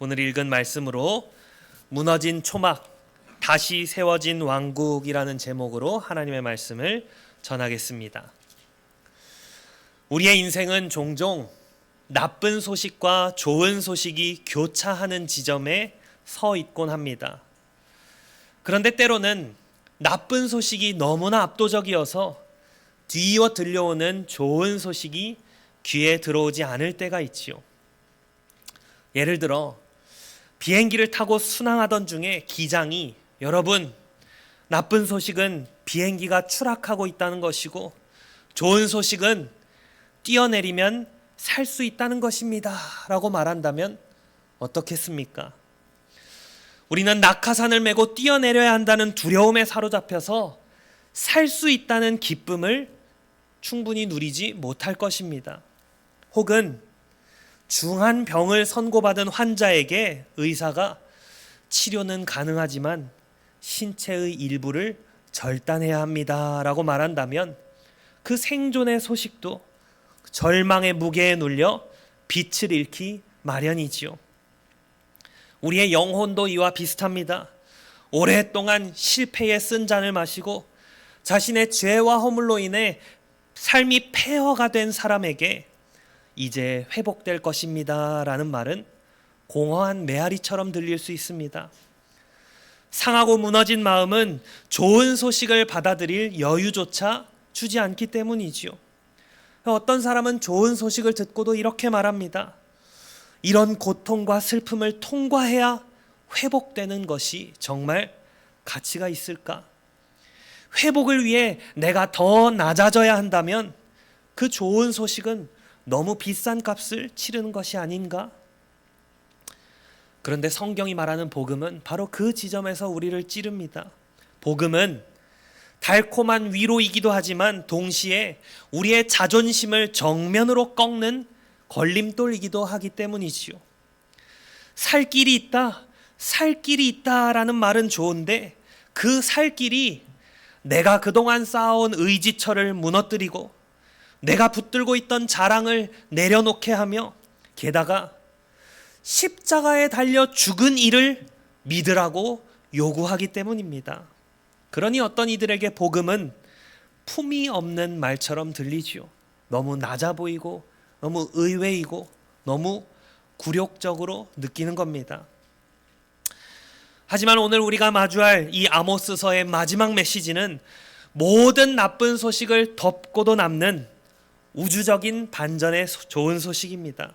오늘 읽은 말씀으로 무너진 초막, 다시 세워진 왕국이라는 제목으로 하나님의 말씀을 전하겠습니다. 우리의 인생은 종종 나쁜 소식과 좋은 소식이 교차하는 지점에 서 있곤 합니다. 그런데 때로는 나쁜 소식이 너무나 압도적이어서 뒤이어 들려오는 좋은 소식이 귀에 들어오지 않을 때가 있지요. 예를 들어 비행기를 타고 순항하던 중에 기장이 여러분 나쁜 소식은 비행기가 추락하고 있다는 것이고 좋은 소식은 뛰어내리면 살 수 있다는 것입니다 라고 말한다면 어떻겠습니까? 우리는 낙하산을 메고 뛰어내려야 한다는 두려움에 사로잡혀서 살 수 있다는 기쁨을 충분히 누리지 못할 것입니다. 혹은 중한 병을 선고받은 환자에게 의사가 치료는 가능하지만 신체의 일부를 절단해야 합니다라고 말한다면 그 생존의 소식도 절망의 무게에 눌려 빛을 잃기 마련이지요. 우리의 영혼도 이와 비슷합니다. 오랫동안 실패의 쓴 잔을 마시고 자신의 죄와 허물로 인해 삶이 폐허가 된 사람에게 이제 회복될 것입니다. 라는 말은 공허한 메아리처럼 들릴 수 있습니다. 상하고 무너진 마음은 좋은 소식을 받아들일 여유조차 주지 않기 때문이지요. 어떤 사람은 좋은 소식을 듣고도 이렇게 말합니다. 이런 고통과 슬픔을 통과해야 회복되는 것이 정말 가치가 있을까? 회복을 위해 내가 더 낮아져야 한다면 그 좋은 소식은 너무 비싼 값을 치르는 것이 아닌가? 그런데 성경이 말하는 복음은 바로 그 지점에서 우리를 찌릅니다. 복음은 달콤한 위로이기도 하지만 동시에 우리의 자존심을 정면으로 꺾는 걸림돌이기도 하기 때문이지요. 살 길이 있다, 살 길이 있다라는 말은 좋은데 그 살 길이 내가 그동안 쌓아온 의지처를 무너뜨리고 내가 붙들고 있던 자랑을 내려놓게 하며 게다가 십자가에 달려 죽은 이를 믿으라고 요구하기 때문입니다. 그러니 어떤 이들에게 복음은 품이 없는 말처럼 들리지요. 너무 낮아 보이고 너무 의외이고 너무 굴욕적으로 느끼는 겁니다. 하지만 오늘 우리가 마주할 이 아모스서의 마지막 메시지는 모든 나쁜 소식을 덮고도 남는 우주적인 반전의 좋은 소식입니다.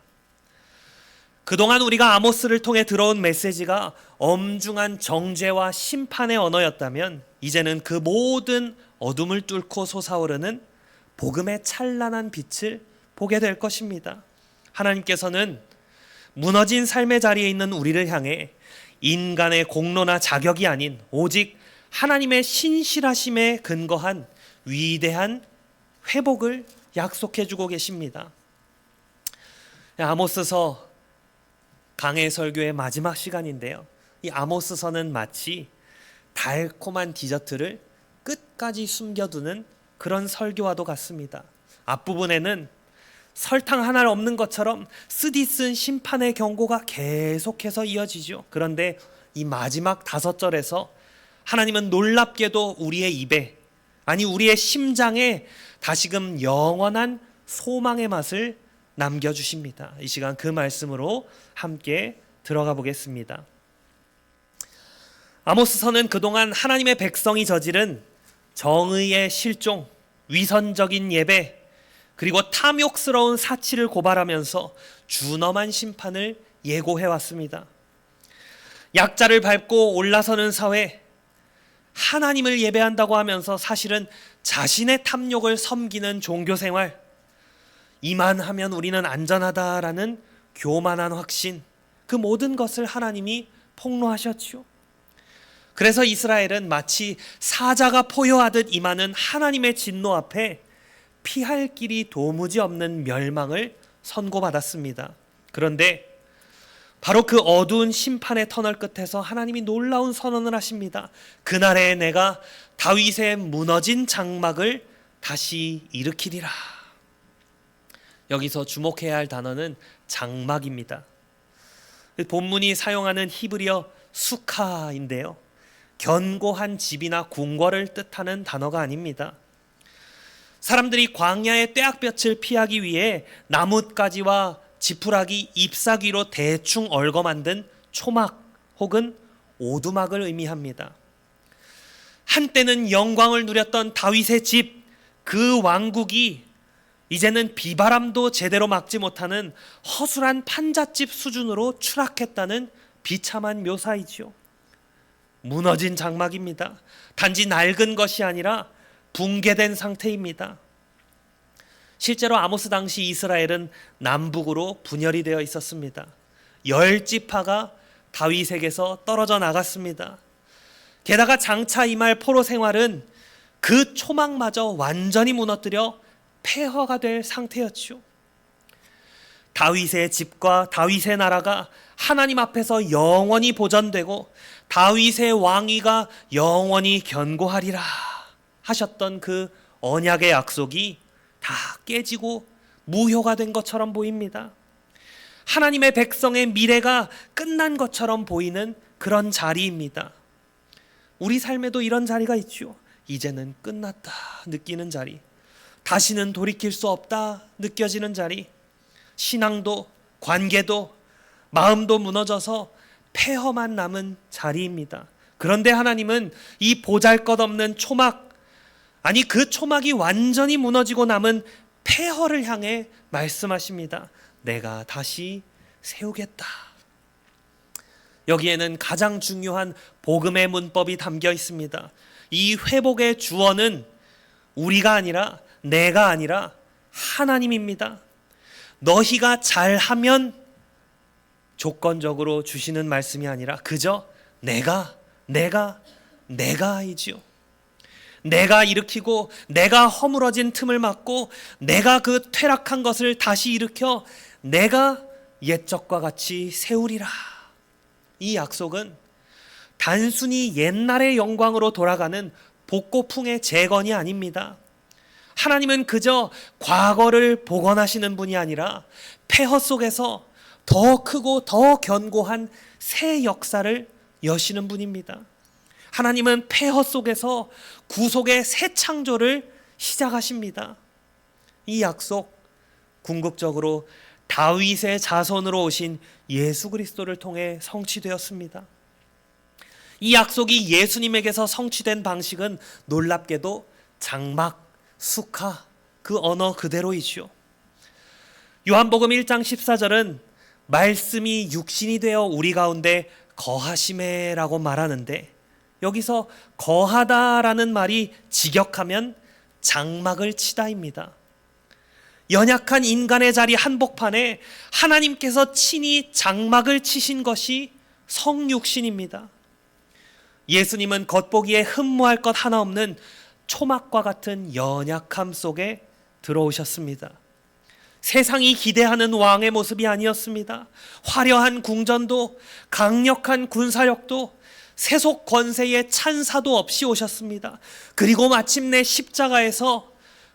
그동안 우리가 아모스를 통해 들어온 메시지가 엄중한 정죄와 심판의 언어였다면 이제는 그 모든 어둠을 뚫고 솟아오르는 복음의 찬란한 빛을 보게 될 것입니다. 하나님께서는 무너진 삶의 자리에 있는 우리를 향해 인간의 공로나 자격이 아닌 오직 하나님의 신실하심에 근거한 위대한 회복을 약속해 주고 계십니다. 아모스서 강해 설교의 마지막 시간인데요. 이 아모스서는 마치 달콤한 디저트를 끝까지 숨겨두는 그런 설교와도 같습니다. 앞부분에는 설탕 하나 없는 것처럼 쓰디쓴 심판의 경고가 계속해서 이어지죠. 그런데 이 마지막 다섯 절에서 하나님은 놀랍게도 우리의 입에 아니 우리의 심장에 다시금 영원한 소망의 맛을 남겨 주십니다. 이 시간 그 말씀으로 함께 들어가 보겠습니다. 아모스서는 그동안 하나님의 백성이 저지른 정의의 실종, 위선적인 예배, 그리고 탐욕스러운 사치를 고발하면서 준엄한 심판을 예고해 왔습니다. 약자를 밟고 올라서는 사회, 하나님을 예배한다고 하면서 사실은 자신의 탐욕을 섬기는 종교 생활, 이만 하면 우리는 안전하다라는 교만한 확신, 그 모든 것을 하나님이 폭로하셨지요. 그래서 이스라엘은 마치 사자가 포효하듯 임하는 하나님의 진노 앞에 피할 길이 도무지 없는 멸망을 선고받았습니다. 그런데 바로 그 어두운 심판의 터널 끝에서 하나님이 놀라운 선언을 하십니다. 그날에 내가 다윗의 무너진 장막을 다시 일으키리라. 여기서 주목해야 할 단어는 장막입니다. 본문이 사용하는 히브리어 수카인데요. 견고한 집이나 궁궐을 뜻하는 단어가 아닙니다. 사람들이 광야의 떼약볕을 피하기 위해 나뭇가지와 지푸라기, 잎사귀로 대충 얽어 만든 초막 혹은 오두막을 의미합니다. 한때는 영광을 누렸던 다윗의 집, 그 왕국이 이제는 비바람도 제대로 막지 못하는 허술한 판잣집 수준으로 추락했다는 비참한 묘사이지요. 무너진 장막입니다. 단지 낡은 것이 아니라 붕괴된 상태입니다. 실제로 아모스 당시 이스라엘은 남북으로 분열이 되어 있었습니다. 열 지파가 다윗에게서 떨어져 나갔습니다. 게다가 장차 이말 포로 생활은 그 초막마저 완전히 무너뜨려 폐허가 될 상태였죠. 다윗의 집과 다윗의 나라가 하나님 앞에서 영원히 보존되고 다윗의 왕위가 영원히 견고하리라 하셨던 그 언약의 약속이 다 깨지고 무효가 된 것처럼 보입니다. 하나님의 백성의 미래가 끝난 것처럼 보이는 그런 자리입니다. 우리 삶에도 이런 자리가 있죠. 이제는 끝났다 느끼는 자리. 다시는 돌이킬 수 없다 느껴지는 자리. 신앙도 관계도 마음도 무너져서 폐허만 남은 자리입니다. 그런데 하나님은 이 보잘것없는 초막 아니 그 초막이 완전히 무너지고 남은 폐허를 향해 말씀하십니다. 내가 다시 세우겠다. 여기에는 가장 중요한 복음의 문법이 담겨 있습니다. 이 회복의 주어는 우리가 아니라 내가 아니라 하나님입니다. 너희가 잘하면 조건적으로 주시는 말씀이 아니라 그저 내가 내가 내가이지요. 내가 일으키고 내가 허물어진 틈을 막고 내가 그 퇴락한 것을 다시 일으켜 내가 옛적과 같이 세우리라. 이 약속은 단순히 옛날의 영광으로 돌아가는 복고풍의 재건이 아닙니다. 하나님은 그저 과거를 복원하시는 분이 아니라 폐허 속에서 더 크고 더 견고한 새 역사를 여시는 분입니다. 하나님은 폐허 속에서 구속의 새 창조를 시작하십니다. 이 약속 궁극적으로 다윗의 자손으로 오신 예수 그리스도를 통해 성취되었습니다. 이 약속이 예수님에게서 성취된 방식은 놀랍게도 장막, 수카 그 언어 그대로이지요. 요한복음 1장 14절은 말씀이 육신이 되어 우리 가운데 거하심에라고 말하는데 여기서 거하다라는 말이 직역하면 장막을 치다입니다. 연약한 인간의 자리 한복판에 하나님께서 친히 장막을 치신 것이 성육신입니다. 예수님은 겉보기에 흠모할 것 하나 없는 초막과 같은 연약함 속에 들어오셨습니다. 세상이 기대하는 왕의 모습이 아니었습니다. 화려한 궁전도 강력한 군사력도 세속 권세의 찬사도 없이 오셨습니다. 그리고 마침내 십자가에서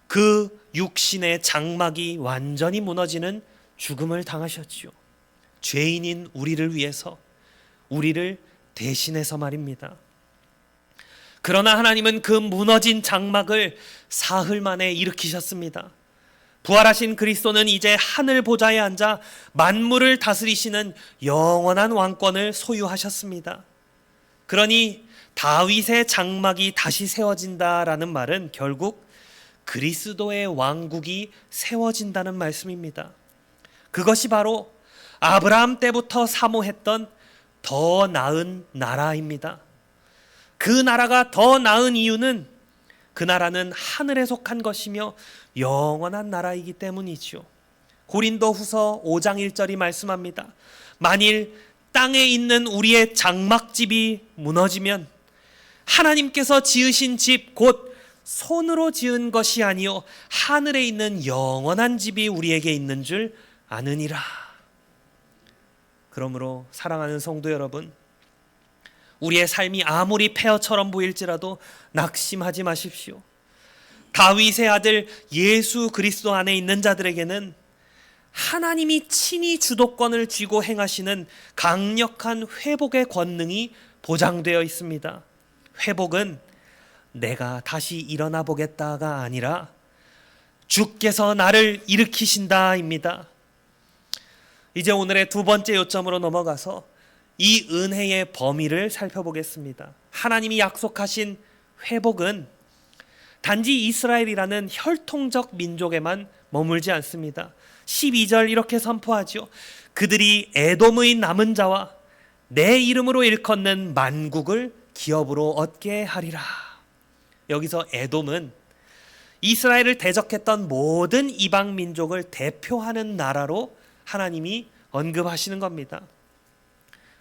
그 육신의 장막이 완전히 무너지는 죽음을 당하셨지요. 죄인인 우리를 위해서 우리를 대신해서 말입니다. 그러나 하나님은 그 무너진 장막을 사흘 만에 일으키셨습니다. 부활하신 그리스도는 이제 하늘 보좌에 앉아 만물을 다스리시는 영원한 왕권을 소유하셨습니다. 그러니 다윗의 장막이 다시 세워진다라는 말은 결국 그리스도의 왕국이 세워진다는 말씀입니다. 그것이 바로 아브라함 때부터 사모했던 더 나은 나라입니다. 그 나라가 더 나은 이유는 그 나라는 하늘에 속한 것이며 영원한 나라이기 때문이지요. 고린도 후서 5장 1절이 말씀합니다. 만일 땅에 있는 우리의 장막집이 무너지면 하나님께서 지으신 집 곧 손으로 지은 것이 아니요 하늘에 있는 영원한 집이 우리에게 있는 줄 아느니라. 그러므로 사랑하는 성도 여러분, 우리의 삶이 아무리 폐허처럼 보일지라도 낙심하지 마십시오. 다윗의 아들 예수 그리스도 안에 있는 자들에게는 하나님이 친히 주도권을 쥐고 행하시는 강력한 회복의 권능이 보장되어 있습니다. 회복은 내가 다시 일어나 보겠다가 아니라 주께서 나를 일으키신다입니다. 이제 오늘의 두 번째 요점으로 넘어가서 이 은혜의 범위를 살펴보겠습니다. 하나님이 약속하신 회복은 단지 이스라엘이라는 혈통적 민족에만 머물지 않습니다. 12절 이렇게 선포하죠. 그들이 에돔의 남은 자와 내 이름으로 일컫는 만국을 기업으로 얻게 하리라. 여기서 에돔은 이스라엘을 대적했던 모든 이방 민족을 대표하는 나라로 하나님이 언급하시는 겁니다.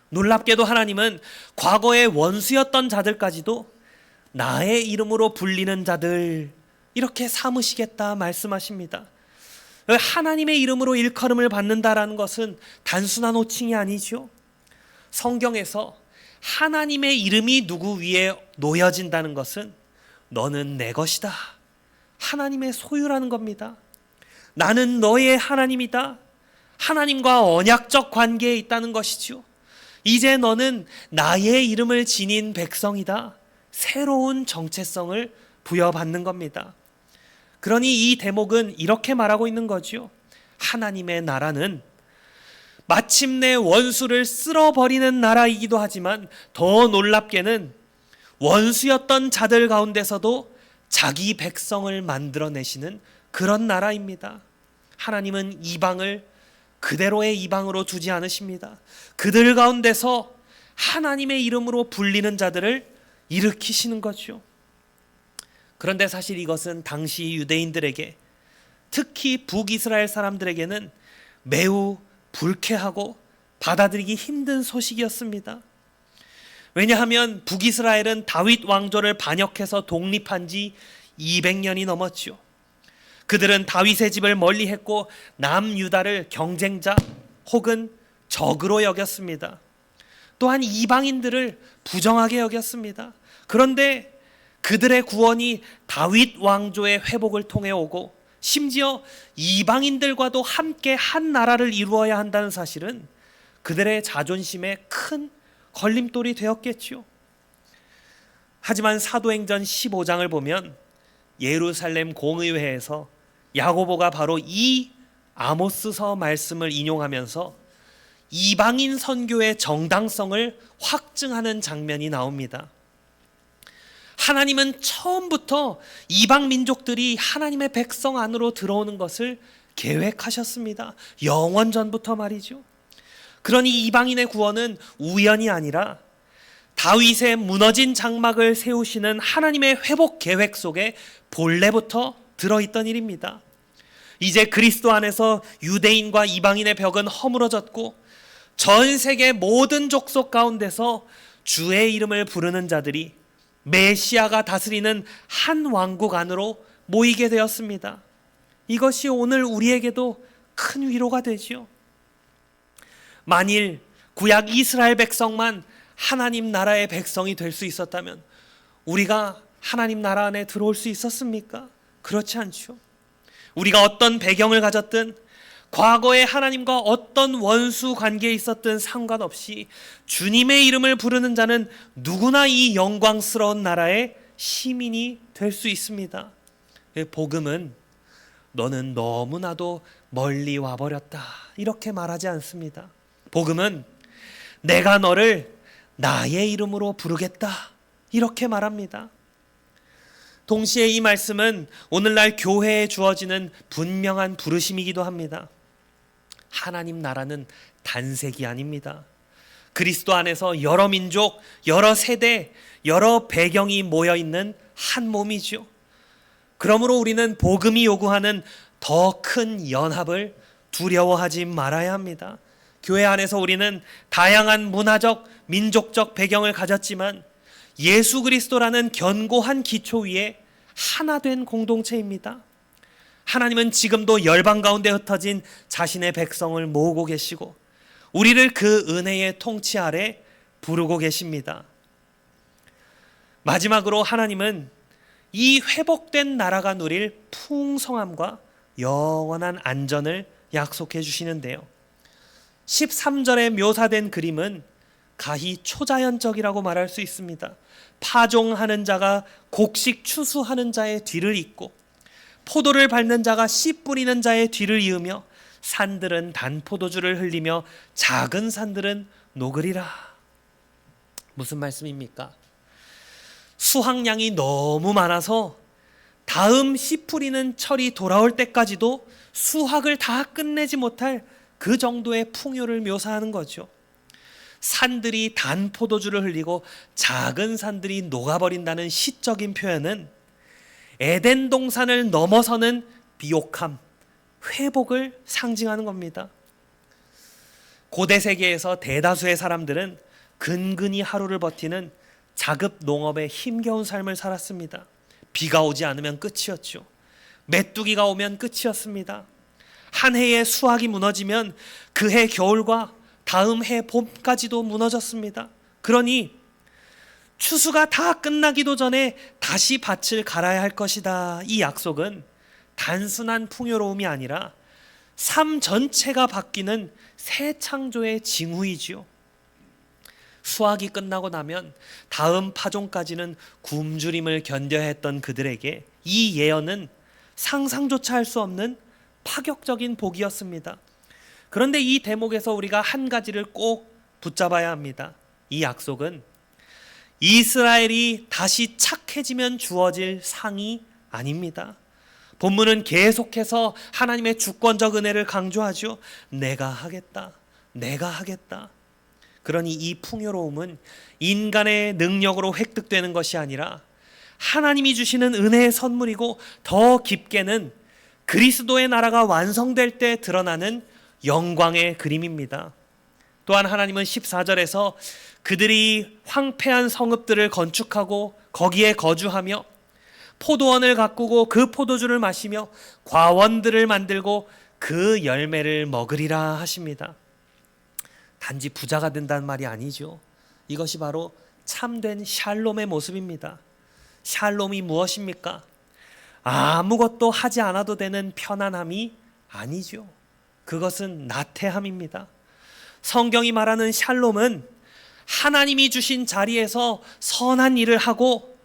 놀랍게도 하나님은 과거의 원수였던 자들까지도 나의 이름으로 불리는 자들 이렇게 삼으시겠다 말씀하십니다. 하나님의 이름으로 일컬음을 받는다라는 것은 단순한 호칭이 아니죠. 성경에서 하나님의 이름이 누구 위에 놓여진다는 것은 너는 내 것이다. 하나님의 소유라는 겁니다. 나는 너의 하나님이다. 하나님과 언약적 관계에 있다는 것이죠. 이제 너는 나의 이름을 지닌 백성이다. 새로운 정체성을 부여받는 겁니다. 그러니 이 대목은 이렇게 말하고 있는 거죠. 하나님의 나라는 마침내 원수를 쓸어버리는 나라이기도 하지만 더 놀랍게는 원수였던 자들 가운데서도 자기 백성을 만들어내시는 그런 나라입니다. 하나님은 이방을 그대로의 이방으로 두지 않으십니다. 그들 가운데서 하나님의 이름으로 불리는 자들을 일으키시는 거죠. 그런데 사실 이것은 당시 유대인들에게 특히 북이스라엘 사람들에게는 매우 불쾌하고 받아들이기 힘든 소식이었습니다. 왜냐하면 북이스라엘은 다윗 왕조를 반역해서 독립한 지 200년이 넘었죠. 그들은 다윗의 집을 멀리했고 남유다를 경쟁자 혹은 적으로 여겼습니다. 또한 이방인들을 부정하게 여겼습니다. 그런데 그들의 구원이 다윗 왕조의 회복을 통해 오고 심지어 이방인들과도 함께 한 나라를 이루어야 한다는 사실은 그들의 자존심에 큰 걸림돌이 되었겠지요. 하지만 사도행전 15장을 보면 예루살렘 공의회에서 야고보가 바로 이 아모스서 말씀을 인용하면서 이방인 선교의 정당성을 확증하는 장면이 나옵니다. 하나님은 처음부터 이방 민족들이 하나님의 백성 안으로 들어오는 것을 계획하셨습니다. 영원 전부터 말이죠. 그러니 이방인의 구원은 우연이 아니라 다윗의 무너진 장막을 세우시는 하나님의 회복 계획 속에 본래부터 들어있던 일입니다. 이제 그리스도 안에서 유대인과 이방인의 벽은 허물어졌고 전 세계 모든 족속 가운데서 주의 이름을 부르는 자들이 메시아가 다스리는 한 왕국 안으로 모이게 되었습니다. 이것이 오늘 우리에게도 큰 위로가 되지요. 만일 구약 이스라엘 백성만 하나님 나라의 백성이 될 수 있었다면 우리가 하나님 나라 안에 들어올 수 있었습니까? 그렇지 않죠. 우리가 어떤 배경을 가졌든 과거에 하나님과 어떤 원수 관계에 있었든 상관없이 주님의 이름을 부르는 자는 누구나 이 영광스러운 나라의 시민이 될 수 있습니다. 복음은 너는 너무나도 멀리 와버렸다. 이렇게 말하지 않습니다. 복음은 내가 너를 나의 이름으로 부르겠다. 이렇게 말합니다. 동시에 이 말씀은 오늘날 교회에 주어지는 분명한 부르심이기도 합니다. 하나님 나라는 단색이 아닙니다. 그리스도 안에서 여러 민족, 여러 세대, 여러 배경이 모여 있는 한 몸이죠. 그러므로 우리는 복음이 요구하는 더 큰 연합을 두려워하지 말아야 합니다. 교회 안에서 우리는 다양한 문화적, 민족적 배경을 가졌지만 예수 그리스도라는 견고한 기초 위에 하나 된 공동체입니다. 하나님은 지금도 열방 가운데 흩어진 자신의 백성을 모으고 계시고 우리를 그 은혜의 통치 아래 부르고 계십니다. 마지막으로 하나님은 이 회복된 나라가 누릴 풍성함과 영원한 안전을 약속해 주시는데요. 13절에 묘사된 그림은 가히 초자연적이라고 말할 수 있습니다. 파종하는 자가 곡식 추수하는 자의 뒤를 잇고 포도를 밟는 자가 씨 뿌리는 자의 뒤를 이으며 산들은 단 포도주를 흘리며 작은 산들은 녹으리라. 무슨 말씀입니까? 수확량이 너무 많아서 다음 씨 뿌리는 철이 돌아올 때까지도 수확을 다 끝내지 못할 그 정도의 풍요를 묘사하는 거죠. 산들이 단 포도주를 흘리고 작은 산들이 녹아버린다는 시적인 표현은 에덴 동산을 넘어서는 비옥함, 회복을 상징하는 겁니다. 고대 세계에서 대다수의 사람들은 근근히 하루를 버티는 자급 농업의 힘겨운 삶을 살았습니다. 비가 오지 않으면 끝이었죠. 메뚜기가 오면 끝이었습니다. 한 해의 수확이 무너지면 그 해 겨울과 다음 해 봄까지도 무너졌습니다. 그러니 추수가 다 끝나기도 전에 다시 밭을 갈아야 할 것이다. 이 약속은 단순한 풍요로움이 아니라 삶 전체가 바뀌는 새 창조의 징후이지요. 수확이 끝나고 나면 다음 파종까지는 굶주림을 견뎌야 했던 그들에게 이 예언은 상상조차 할 수 없는 파격적인 복이었습니다. 그런데 이 대목에서 우리가 한 가지를 꼭 붙잡아야 합니다. 이 약속은 이스라엘이 다시 착해지면 주어질 상이 아닙니다. 본문은 계속해서 하나님의 주권적 은혜를 강조하죠. 내가 하겠다. 내가 하겠다. 그러니 이 풍요로움은 인간의 능력으로 획득되는 것이 아니라 하나님이 주시는 은혜의 선물이고 더 깊게는 그리스도의 나라가 완성될 때 드러나는 영광의 그림입니다. 또한 하나님은 14절에서 그들이 황폐한 성읍들을 건축하고 거기에 거주하며 포도원을 가꾸고 그 포도주를 마시며 과원들을 만들고 그 열매를 먹으리라 하십니다. 단지 부자가 된다는 말이 아니죠. 이것이 바로 참된 샬롬의 모습입니다. 샬롬이 무엇입니까? 아무것도 하지 않아도 되는 편안함이 아니죠. 그것은 나태함입니다. 성경이 말하는 샬롬은 하나님이 주신 자리에서 선한 일을 하고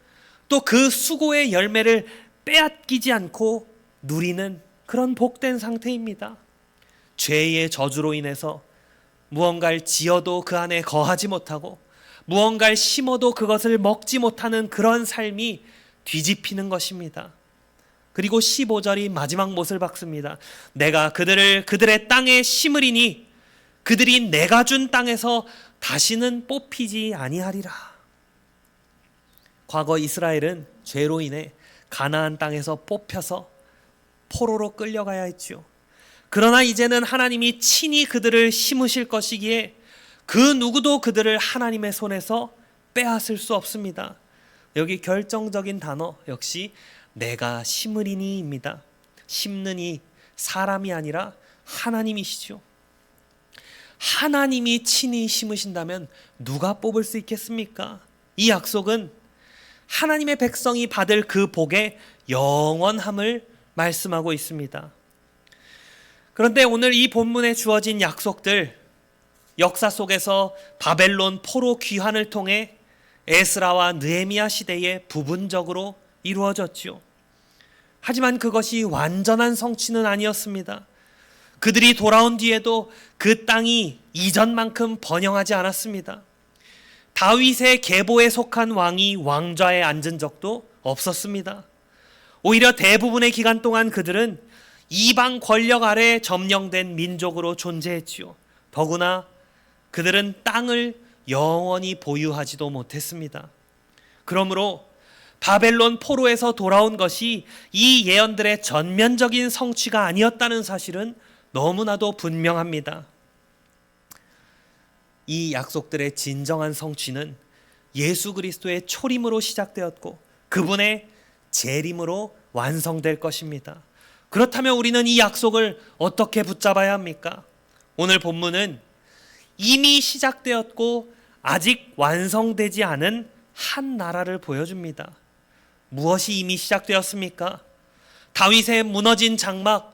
또 그 수고의 열매를 빼앗기지 않고 누리는 그런 복된 상태입니다. 죄의 저주로 인해서 무언가를 지어도 그 안에 거하지 못하고 무언가를 심어도 그것을 먹지 못하는 그런 삶이 뒤집히는 것입니다. 그리고 15절이 마지막 못을 박습니다. 내가 그들을 그들의 땅에 심으리니 그들이 내가 준 땅에서 다시는 뽑히지 아니하리라. 과거 이스라엘은 죄로 인해 가나안 땅에서 뽑혀서 포로로 끌려가야 했죠. 그러나 이제는 하나님이 친히 그들을 심으실 것이기에 그 누구도 그들을 하나님의 손에서 빼앗을 수 없습니다. 여기 결정적인 단어 역시 내가 심으리니입니다. 심느니 사람이 아니라 하나님이시죠. 하나님이 친히 심으신다면 누가 뽑을 수 있겠습니까? 이 약속은 하나님의 백성이 받을 그 복의 영원함을 말씀하고 있습니다. 그런데 오늘 이 본문에 주어진 약속들 역사 속에서 바벨론 포로 귀환을 통해 에스라와 느헤미야 시대에 부분적으로 이루어졌지요. 하지만 그것이 완전한 성취는 아니었습니다. 그들이 돌아온 뒤에도 그 땅이 이전만큼 번영하지 않았습니다. 다윗의 계보에 속한 왕이 왕좌에 앉은 적도 없었습니다. 오히려 대부분의 기간 동안 그들은 이방 권력 아래 점령된 민족으로 존재했지요. 더구나 그들은 땅을 영원히 보유하지도 못했습니다. 그러므로 바벨론 포로에서 돌아온 것이 이 예언들의 전면적인 성취가 아니었다는 사실은 너무나도 분명합니다. 이 약속들의 진정한 성취는 예수 그리스도의 초림으로 시작되었고 그분의 재림으로 완성될 것입니다. 그렇다면 우리는 이 약속을 어떻게 붙잡아야 합니까? 오늘 본문은 이미 시작되었고 아직 완성되지 않은 한 나라를 보여줍니다. 무엇이 이미 시작되었습니까? 다윗의 무너진 장막,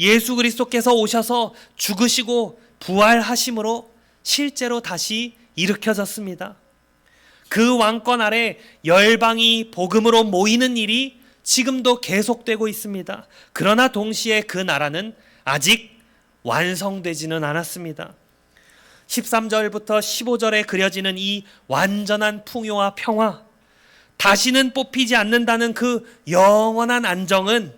예수 그리스도께서 오셔서 죽으시고 부활하심으로 실제로 다시 일으켜졌습니다. 그 왕권 아래 열방이 복음으로 모이는 일이 지금도 계속되고 있습니다. 그러나 동시에 그 나라는 아직 완성되지는 않았습니다. 13절부터 15절에 그려지는 이 완전한 풍요와 평화, 다시는 뽑히지 않는다는 그 영원한 안정은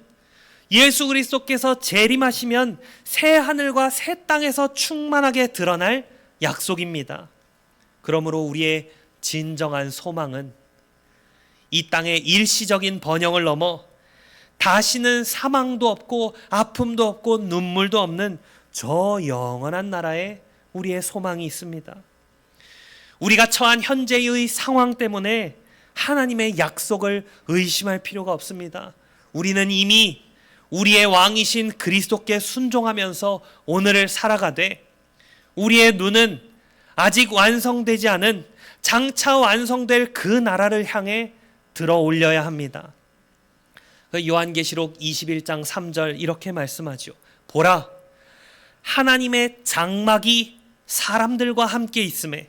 예수 그리스도께서 재림하시면 새 하늘과 새 땅에서 충만하게 드러날 약속입니다. 그러므로 우리의 진정한 소망은 이 땅의 일시적인 번영을 넘어 다시는 사망도 없고 아픔도 없고 눈물도 없는 저 영원한 나라에 우리의 소망이 있습니다. 우리가 처한 현재의 상황 때문에 하나님의 약속을 의심할 필요가 없습니다. 우리는 이미 우리의 왕이신 그리스도께 순종하면서 오늘을 살아가되 우리의 눈은 아직 완성되지 않은 장차 완성될 그 나라를 향해 들어 올려야 합니다. 그 요한계시록 21장 3절 이렇게 말씀하죠. 보라 하나님의 장막이 사람들과 함께 있음에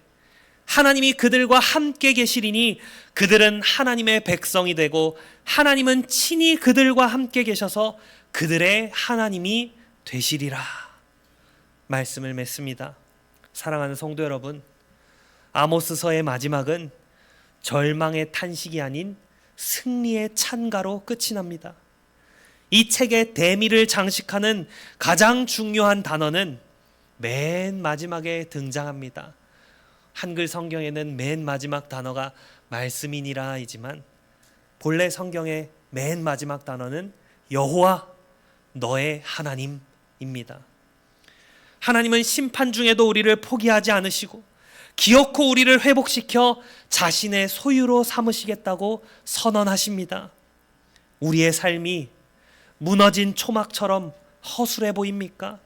하나님이 그들과 함께 계시리니 그들은 하나님의 백성이 되고 하나님은 친히 그들과 함께 계셔서 그들의 하나님이 되시리라. 말씀을 맺습니다. 사랑하는 성도 여러분, 아모스서의 마지막은 절망의 탄식이 아닌 승리의 찬가로 끝이 납니다. 이 책의 대미를 장식하는 가장 중요한 단어는 맨 마지막에 등장합니다. 한글 성경에는 맨 마지막 단어가 말씀이니라이지만 본래 성경의 맨 마지막 단어는 여호와 너의 하나님입니다. 하나님은 심판 중에도 우리를 포기하지 않으시고 기어코 우리를 회복시켜 자신의 소유로 삼으시겠다고 선언하십니다. 우리의 삶이 무너진 초막처럼 허술해 보입니까?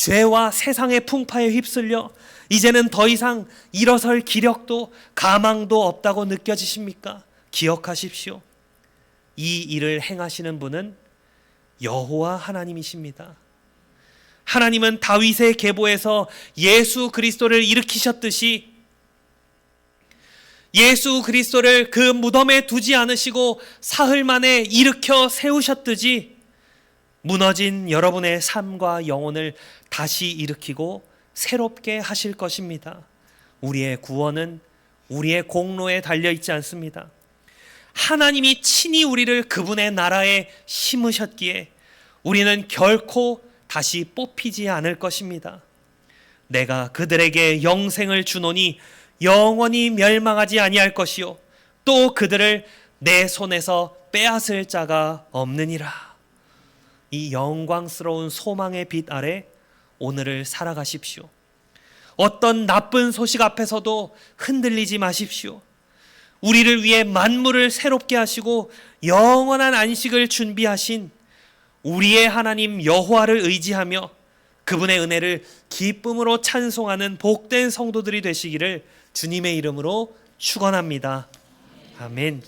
죄와 세상의 풍파에 휩쓸려 이제는 더 이상 일어설 기력도 가망도 없다고 느껴지십니까? 기억하십시오. 이 일을 행하시는 분은 여호와 하나님이십니다. 하나님은 다윗의 계보에서 예수 그리스도를 일으키셨듯이 예수 그리스도를 그 무덤에 두지 않으시고 사흘 만에 일으켜 세우셨듯이 무너진 여러분의 삶과 영혼을 다시 일으키고 새롭게 하실 것입니다. 우리의 구원은 우리의 공로에 달려 있지 않습니다. 하나님이 친히 우리를 그분의 나라에 심으셨기에 우리는 결코 다시 뽑히지 않을 것입니다. 내가 그들에게 영생을 주노니 영원히 멸망하지 아니할 것이요 또 그들을 내 손에서 빼앗을 자가 없느니라. 이 영광스러운 소망의 빛 아래 오늘을 살아가십시오. 어떤 나쁜 소식 앞에서도 흔들리지 마십시오. 우리를 위해 만물을 새롭게 하시고 영원한 안식을 준비하신 우리의 하나님 여호와를 의지하며 그분의 은혜를 기쁨으로 찬송하는 복된 성도들이 되시기를 주님의 이름으로 축원합니다. 아멘.